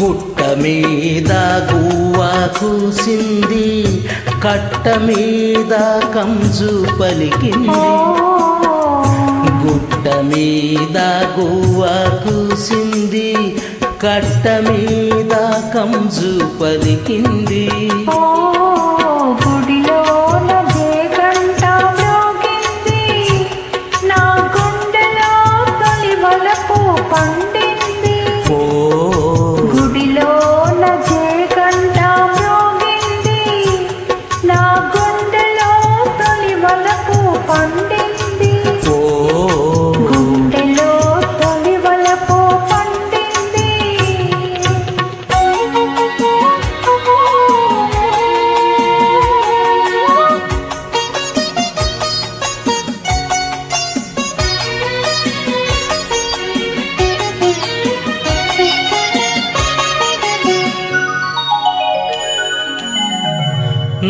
గుట్ట మీద గువ్వ కూసింది కట్ట మీద కంజు పలికింది. గుట్ట మీద గువ్వ కూసింది కట్ట మీద కంజు పలికింది.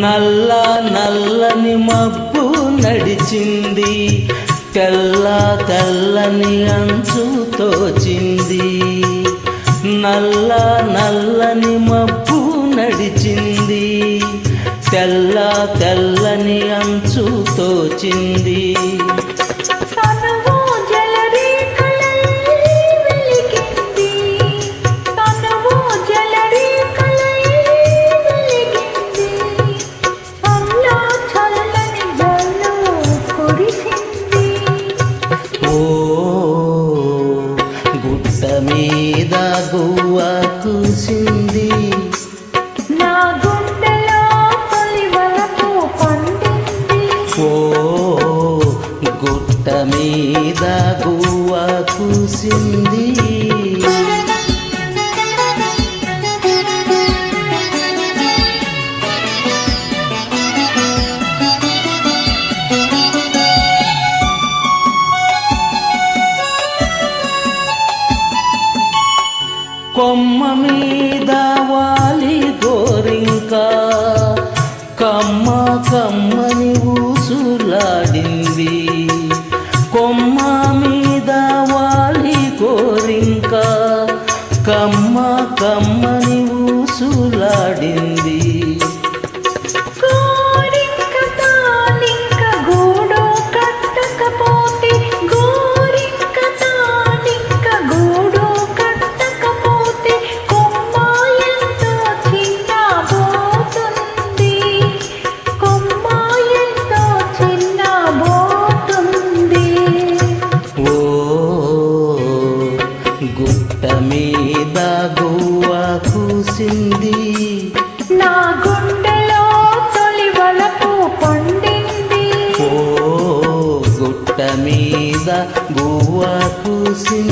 నల్ల నల్లని మబ్బు నడిచింది. తెల్ల తెల్లని అంచు తోచింది. నల్ల నల్లని మబ్బు నడిచింది. తెల్ల తెల్లని అంచు తోచింది. మీద గువ్వ కూసింది கம்மா கம்மா. కూసింది నా గుండెలో తొలి వలపు పండింది. ఓ గుట్ట మీద గువ్వ కూసింది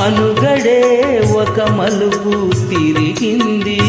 మనుగడే ఒక మలుపు తిరిగింది.